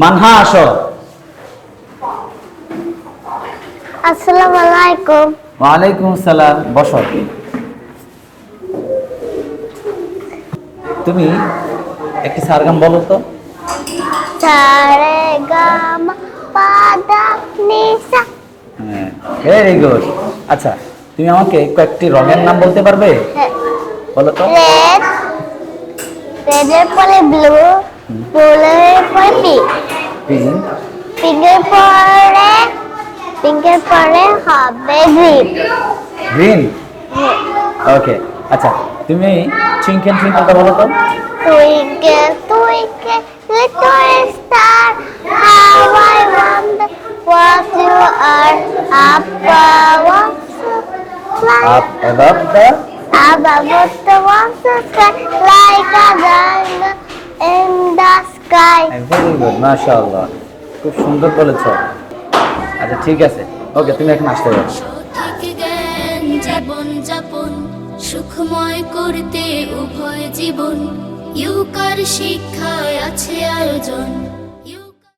মানহা আসো। আসসালামু আলাইকুম। সালাম বসো। তুমি একটি সারগাম বলো তো। সারে পাদা নিসা হ্যাঁ ভেরি গুড আচ্ছা তুমি আমাকে কয়েকটি রঙের নাম বলতে পারবে? বলো তো। রেড রেডের পরে ব্লু। পিঙ্ক পিঙ্কের পরে পিঙ্কের পরে হবে গ্রিন গ্রিন ওকে আচ্ছা তুমি টুইঙ্কেল টুইঙ্কেলটা বলো তো Twinkle, twinkle, little star, how I wonder what you are. Up above the above the above the sky, like a the sky. Very good মাশাআল্লাহ খুব সুন্দর বলেছ। আচ্ছা ঠিক আছে। ওকে তুমি এখন আসতে পারো। জীবন যাপন সুখময় করতে উভয় জীবন। ইউকার শিক্ষায় আছে আয়োজন।